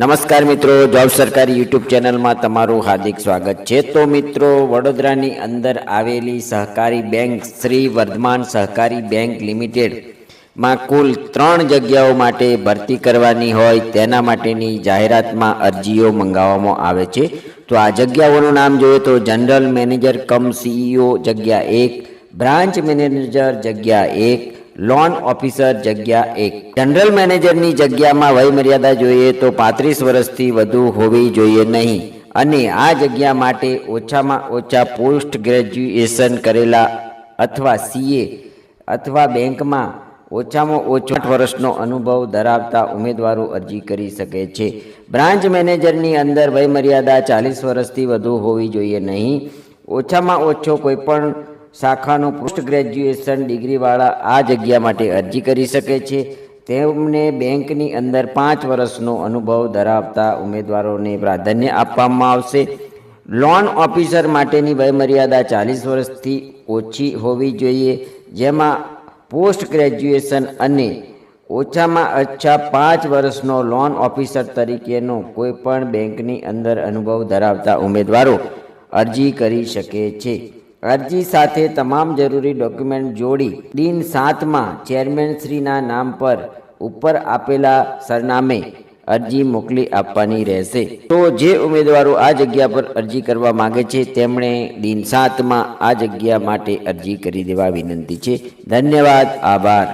નમસ્કાર મિત્રો, જોબ સરકારી યુટ્યુબ ચેનલમાં તમારું હાર્દિક સ્વાગત છે. તો મિત્રો, વડોદરાની અંદર આવેલી સહકારી બેંક શ્રી વર્ધમાન સહકારી બેંક લિમિટેડમાં કુલ ત્રણ જગ્યાઓ માટે ભરતી કરવાની હોય, તેના માટેની જાહેરાતમાં અરજીઓ મંગાવવામાં આવે છે. તો આ જગ્યાઓનું નામ જોઈએ તો જનરલ મેનેજર કમ સીઈઓ જગ્યા એક, બ્રાન્ચ મેનેજર જગ્યા એક લોન ઓફિસર જગ્યા એક. જનરલ મેનેજરની જગ્યામાં વય મર્યાદા જોઈએ તો પાંત્રીસ વર્ષથી વધુ હોવી જોઈએ નહીં. અને આ જગ્યા માટે ઓછામાં ઓછા પોસ્ટ ગ્રેજ્યુએશન કરેલા અથવા સીએ અથવા બેંકમાં ઓછામાં ઓછો આઠ વર્ષનો અનુભવ ધરાવતા ઉમેદવારો અરજી કરી શકે છે. બ્રાન્ચ મેનેજરની અંદર વય મર્યાદા ચાલીસ વર્ષથી વધુ હોવી જોઈએ નહીં. ઓછામાં ઓછો કોઈપણ શાખાનું પોસ્ટ ગ્રેજ્યુએશન ડિગ્રીવાળા આ જગ્યા માટે અરજી કરી શકે છે. તેમને બેંકની અંદર પાંચ વર્ષનો અનુભવ ધરાવતા ઉમેદવારોને પ્રાધાન્ય આપવામાં આવશે. લોન ઓફિસર માટેની વયમર્યાદા ચાલીસ વર્ષથી ઓછી હોવી જોઈએ. જેમાં પોસ્ટ ગ્રેજ્યુએશન અને ઓછામાં ઓછા પાંચ વર્ષનો લોન ઓફિસર તરીકેનો કોઈપણ બેંકની અંદર અનુભવ ધરાવતા ઉમેદવારો અરજી કરી શકે છે. અરજી સાથે તમામ જરૂરી ડોક્યુમેન્ટ જોડી દિન સાતમાં ચેરમેન શ્રીના નામ પર ઉપર આપેલા સરનામે અરજી મોકલી આપવાની રહેશે. તો જે ઉમેદવારો આ જગ્યા પર અરજી કરવા માંગે છે, તેમણે દિન સાતમાં આ જગ્યા માટે અરજી કરી દેવા વિનંતી છે. ધન્યવાદ, આભાર.